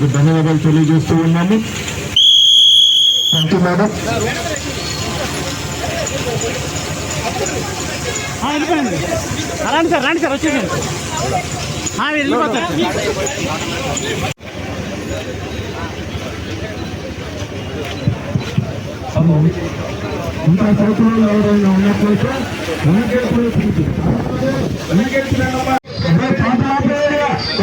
వారికి ధన్యవాదాలు తెలియజేస్తూ ఉన్నాము. థ్యాంక్ యూ మేడం రండి సార్ రండి సార్ వచ్చేసాను వెళ్ళిపోతారు. ఇంకా సౌకర్యాలు ఎవరైనా ఉన్నట్లయితే వెనకెళ్ళిపోయే స్థితి.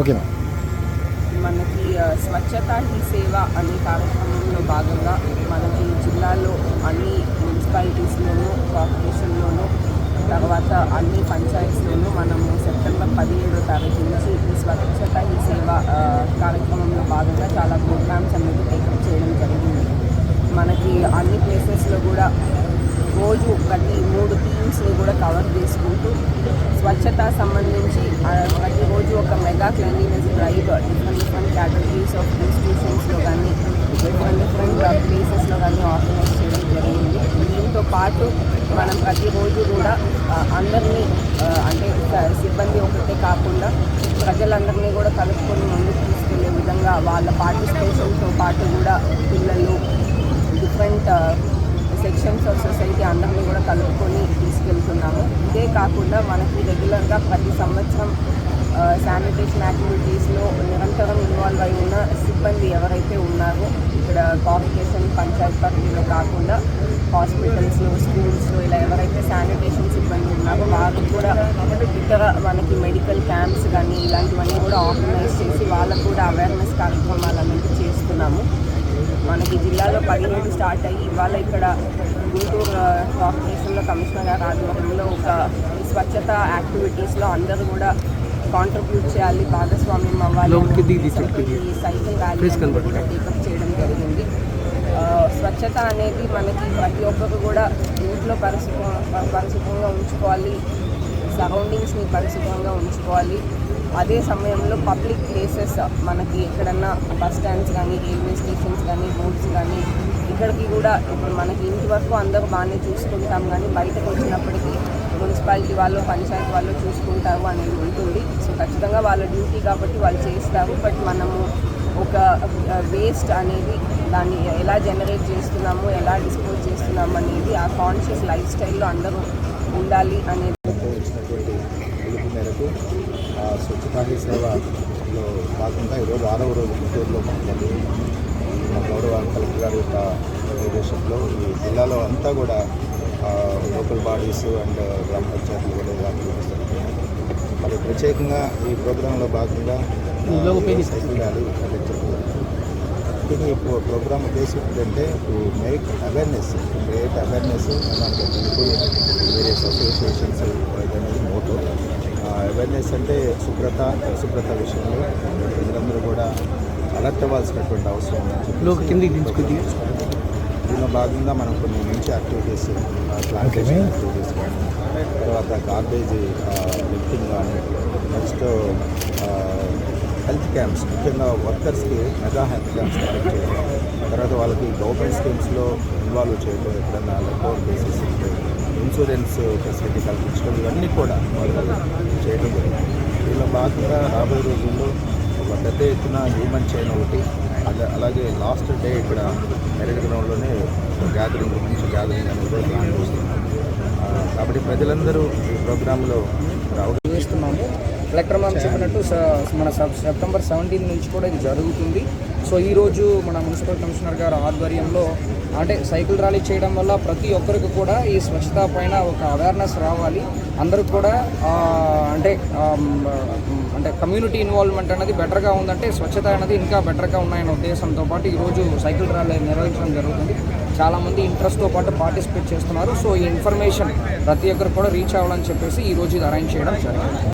ఓకేనా మనకి స్వచ్ఛత హీ సేవ అనే కార్యక్రమంలో భాగంగా మనకి జిల్లాలో అన్ని మున్సిపాలిటీస్లోనూ కార్పొరేషన్లోనూ తర్వాత అన్ని పంచాయతీలోనూ మనము సెప్టెంబర్ పదిహేడో తారీఖు నుంచి ఈ స్వచ్ఛత హీ సేవ కార్యక్రమంలో భాగంగా చాలా ప్రోగ్రామ్స్ అనేది టేకప్ చేయడం జరిగింది మనకి అన్ని ప్లేసెస్లో కూడా రోజు ప్రతి మూడు థీమ్స్ని కూడా కవర్ చేసుకుంటూ స్వచ్ఛత సంబంధించి ప్రతిరోజు ఒక mega cleanliness drive different different categories of ఇన్స్టిట్యూషన్స్లో కానీ డిఫరెంట్ డిఫరెంట్ ప్లేసెస్లో కానీ ఆర్గనైజ్ చేయడం జరిగింది. దీంతో పాటు మనం ప్రతిరోజు కూడా అందరినీ అంటే సిబ్బంది ఒకటే కాకుండా ప్రజలందరినీ కూడా కలుపుకొని ముందుకు తీసుకెళ్ళే విధంగా వాళ్ళ పార్టిసిపేషన్తో పాటు కూడా పిల్లలు డిఫరెంట్ సెక్షన్స్ ఆఫ్ సొసైటీ అందరినీ కూడా కలుపుకొని తీసుకెళ్తున్నాము. ఇదే కాకుండా మనకి రెగ్యులర్గా ప్రతి సంవత్సరం uh, శానిటేషన్ యాక్టివిటీస్లో నిరంతరం ఇన్వాల్వ్ అయి ఉన్న సిబ్బంది ఎవరైతే ఉన్నారో ఇక్కడ కార్పొరేషన్ పంచాయత్ పరిధిలో కాకుండా హాస్పిటల్స్లో స్కూల్స్లో ఇలా ఎవరైతే శానిటేషన్ సిబ్బంది ఉన్నారో వారు కూడా ఇతర మనకి మెడికల్ క్యాంప్స్ కానీ ఇలాంటివన్నీ కూడా ఆర్గనైజ్ చేసి వాళ్ళకు కూడా అవేర్నెస్ కార్యక్రమాలు అనేది చేస్తున్నాము. మనకి జిల్లాలో పదిహేడు స్టార్ట్ అయ్యి ఇవాళ ఇక్కడ గుంటూరు కార్పొరేషన్లో కమిషనర్ గారు ఆధ్వర్యంలో ఒక స్వచ్ఛత యాక్టివిటీస్లో అందరూ కూడా కాంట్రిబ్యూట్ చేయాలి భాగస్వామ్యం అవ్వాలి సైకిల్ ర్యాలీ కూడా టేకప్ చేయడం జరిగింది. స్వచ్ఛత అనేది మనకి ప్రతి ఒక్కరు కూడా ఇంట్లో పరిశుభ్ర పరిశుభ్రంగా ఉంచుకోవాలి. సరౌండింగ్స్ని పరిశుభ్రంగా ఉంచుకోవాలి. అదే సమయంలో పబ్లిక్ ప్లేసెస్ మనకి ఎక్కడన్నా బస్ స్టాండ్స్ కానీ రైల్వే స్టేషన్స్ కానీ రోడ్స్ కానీ ఇక్కడికి కూడా ఇప్పుడు మనకి ఇంటి వరకు అందరూ బాగానే చూసుకుంటాం కానీ బయటకు వచ్చినప్పటికీ మున్సిపాలిటీ వాళ్ళు పంచాయతీ వాళ్ళు చూసుకుంటారు అనేది ఉంటుంది. సో ఖచ్చితంగా వాళ్ళ డ్యూటీ కాబట్టి వాళ్ళు చేస్తారు. బట్ మనము ఒక వేస్ట్ అనేది దాన్ని ఎలా జనరేట్ చేస్తున్నాము ఎలా డిస్పోజ్ చేస్తున్నాము అనేది ఆ కాన్షియస్ లైఫ్ స్టైల్లో అందరూ ఉండాలి అనేది మేరకు ఆ స్వచ్ఛతా సేవలో భాగంగా ఈరోజు ఆరవ రోజు గుంటూరులో మనకి మా గౌరవ కలెక్టర్ గారి యొక్క నిర్దేశంలో ఈ జిల్లాలో అంతా కూడా లోకల్ బాడీస్ అండ్ గ్రామ పంచాయతీలు కూడా మరి ప్రత్యేకంగా ఈ ప్రోగ్రాంలో భాగంగా సైకిల్ ర్యాలీ. దీని ఇప్పుడు ప్రోగ్రామ్ ఉద్దేశం ఏంటంటే to make awareness create awareness అలాంటి పీపుల్ వేరియస్ అసోసియేషన్స్ అనేది మోటో అవేర్నెస్ అంటే శుభ్రత శుభ్రత విషయంలో ప్రజలందరూ కూడా అలర్ట్ అవ్వాల్సినటువంటి అవసరం ఉందని కిందికి దించుకుంది. దీనిలో భాగంగా మనం కొన్ని మంచి యాక్టివిటీస్ ప్లాంటేషన్ యాక్టివిటీస్ కానీ తర్వాత గార్బేజ్ లిఫ్టింగ్ కానీ నెక్స్ట్ హెల్త్ క్యాంప్స్ ముఖ్యంగా వర్కర్స్కి మెగా హెల్త్ క్యాంప్స్ కండక్ట్ చేయడం తర్వాత వాళ్ళకి గవర్నమెంట్ స్కీమ్స్లో ఇన్వాల్వ్ చేయడం ఎప్పుడన్నా లెక్అవుట్ బేసిస్ ఉంటే ఇన్సూరెన్స్ ఫెసిలిటీ కల్పించడం ఇవన్నీ కూడా వాళ్ళు చేయడం జరిగింది. దీనిలో భాగంగా రాబోయే రోజుల్లో ఒక పెద్ద ఎత్తున హ్యూమన్ చైన్ ఒకటి అలా అలాగే లాస్ట్ డే ఇక్కడ మెరిట్ గ్రౌండ్లోనే గ్యాదరింగ్ నుంచి గ్యాదరింగ్ అనేది కూడా ప్లాన్ చేస్తున్నాం కాబట్టి ప్రజలందరూ ఈ ప్రోగ్రాంలో చేస్తున్నాము. కలెక్టర్ మ్యామ్ చెప్పినట్టు స- మన సెప్- సెప్టెంబర్ సెవెంటీన్ నుంచి కూడా ఇది జరుగుతుంది. సో ఈరోజు మన మున్సిపల్ కమిషనర్ గారు ఆధ్వర్యంలో అంటే సైకిల్ ర్యాలీ చేయడం వల్ల ప్రతి ఒక్కరికి కూడా ఈ స్వచ్ఛత పైన ఒక అవేర్నెస్ రావాలి. అందరికి కూడా అంటే అంటే కమ్యూనిటీ ఇన్వాల్వ్మెంట్ అనేది బెటర్గా ఉందంటే స్వచ్ఛత అనేది ఇంకా బెటర్గా ఉన్నాయన్న ఉద్దేశంతో పాటు ఈరోజు సైకిల్ ర్యాలీ నిర్వహించడం జరుగుతుంది. చాలామంది ఇంట్రెస్ట్తో పాటు పార్టిసిపేట్ చేస్తున్నారు. సో ఈ ఇన్ఫర్మేషన్ ప్రతి ఒక్కరు కూడా రీచ్ అవ్వాలని చెప్పేసి ఈరోజు ఇది అరేంజ్ చేయడం జరిగింది.